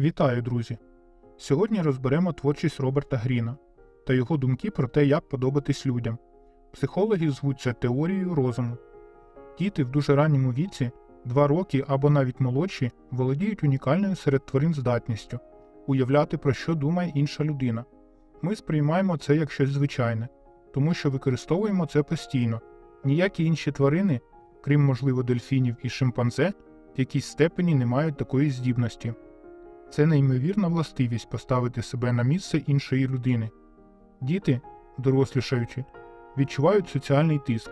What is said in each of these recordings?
Вітаю, друзі! Сьогодні розберемо творчість Роберта Гріна та його думки про те, як подобатись людям. Психологи звуть це теорією розуму. Діти в дуже ранньому віці, 2 роки або навіть молодші, володіють унікальною серед тварин здатністю уявляти, про що думає інша людина. Ми сприймаємо це як щось звичайне, тому що використовуємо це постійно. Ніякі інші тварини, крім можливо дельфінів і шимпанзе, в якійсь степені не мають такої здібності. Це неймовірна властивість поставити себе на місце іншої людини. Діти, дорослішаючи, відчувають соціальний тиск.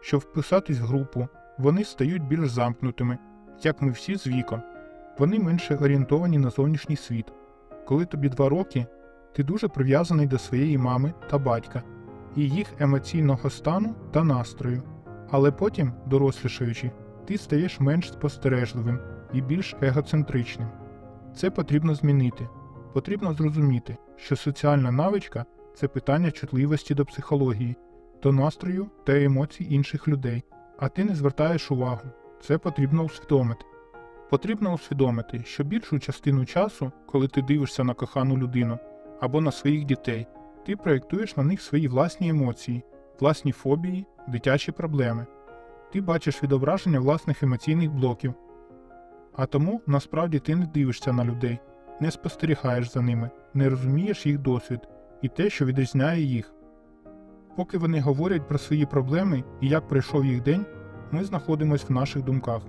Щоб вписатись в групу, вони стають більш замкнутими, як ми всі з віком. Вони менше орієнтовані на зовнішній світ. Коли тобі два роки, ти дуже прив'язаний до своєї мами та батька і їх емоційного стану та настрою. Але потім, дорослішаючи, ти стаєш менш спостережливим і більш егоцентричним. Це потрібно змінити. Потрібно зрозуміти, що соціальна навичка це питання чутливості до психології, до настрою та емоцій інших людей, а ти не звертаєш увагу. Це потрібно усвідомити. Потрібно усвідомити, що більшу частину часу, коли ти дивишся на кохану людину або на своїх дітей, ти проєктуєш на них свої власні емоції, власні фобії, дитячі проблеми. Ти бачиш відображення власних емоційних блоків. А тому насправді ти не дивишся на людей, не спостерігаєш за ними, не розумієш їх досвід і те, що відрізняє їх. Поки вони говорять про свої проблеми і як пройшов їх день, ми знаходимося в наших думках,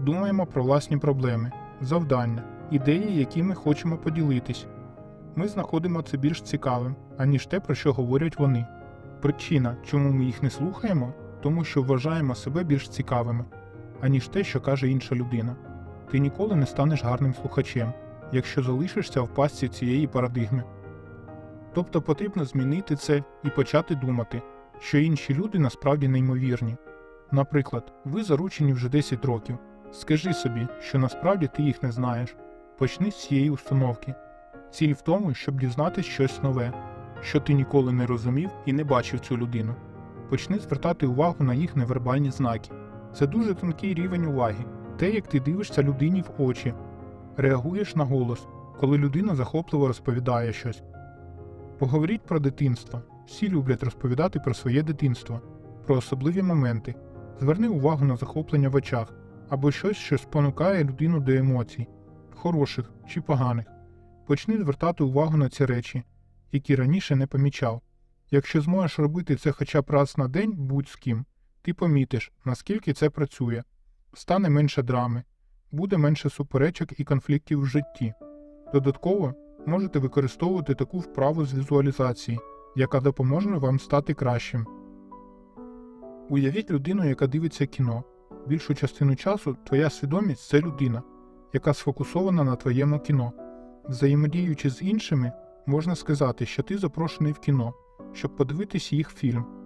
думаємо про власні проблеми, завдання, ідеї, які ми хочемо поділитись. Ми знаходимо це більш цікавим, аніж те, про що говорять вони. Причина, чому ми їх не слухаємо, тому що вважаємо себе більш цікавими, аніж те, що каже інша людина. Ти ніколи не станеш гарним слухачем, якщо залишишся в пастці цієї парадигми. Тобто потрібно змінити це і почати думати, що інші люди насправді неймовірні. Наприклад, ви заручені вже 10 років. Скажи собі, що насправді ти їх не знаєш. Почни з цієї установки. Ціль в тому, щоб дізнатись щось нове, що ти ніколи не розумів і не бачив цю людину. Почни звертати увагу на їх невербальні знаки. Це дуже тонкий рівень уваги, те, як ти дивишся людині в очі, реагуєш на голос, коли людина захопливо розповідає щось. Поговоріть про дитинство. Всі люблять розповідати про своє дитинство, про особливі моменти. Зверни увагу на захоплення в очах або щось, що спонукає людину до емоцій, хороших чи поганих. Почни звертати увагу на ці речі, які раніше не помічав. Якщо зможеш робити це хоча б раз на день будь з ким, ти помітиш, наскільки це працює. Стане менше драми, буде менше суперечок і конфліктів в житті. Додатково можете використовувати таку вправу з візуалізації, яка допоможе вам стати кращим. Уявіть людину, яка дивиться кіно. Більшу частину часу твоя свідомість це людина, яка сфокусована на твоєму кіно. Взаємодіючи з іншими, можна сказати, що ти запрошений в кіно, щоб подивитись їх фільм.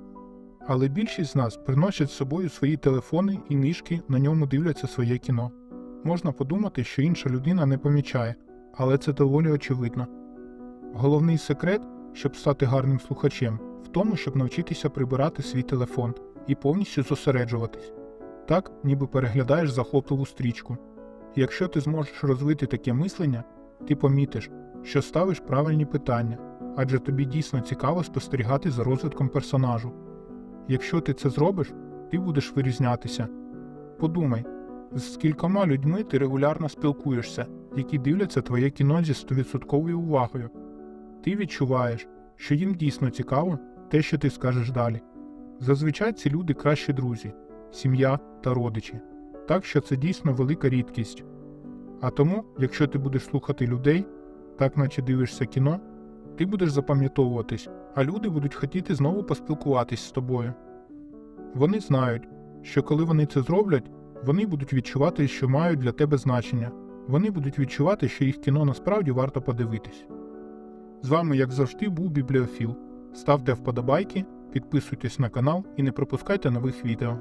Але більшість з нас приносять з собою свої телефони і ніжки, на ньому дивляться своє кіно. Можна подумати, що інша людина не помічає, але це доволі очевидно. Головний секрет, щоб стати гарним слухачем, в тому, щоб навчитися прибирати свій телефон і повністю зосереджуватись. Так, ніби переглядаєш захопливу стрічку. Якщо ти зможеш розвити таке мислення, ти помітиш, що ставиш правильні питання, адже тобі дійсно цікаво спостерігати за розвитком персонажу. Якщо ти це зробиш, ти будеш вирізнятися. Подумай, з скількома людьми ти регулярно спілкуєшся, які дивляться твоє кіно зі 100% увагою. Ти відчуваєш, що їм дійсно цікаво те, що ти скажеш далі. Зазвичай ці люди кращі друзі, сім'я та родичі, так що це дійсно велика рідкість. А тому, якщо ти будеш слухати людей, так наче дивишся кіно, ти будеш запам'ятовуватись, а люди будуть хотіти знову поспілкуватись з тобою. Вони знають, що коли вони це зроблять, вони будуть відчувати, що мають для тебе значення. Вони будуть відчувати, що їх кіно насправді варто подивитись. З вами, як завжди, був Бібліофіл. Ставте вподобайки, підписуйтесь на канал і не пропускайте нових відео.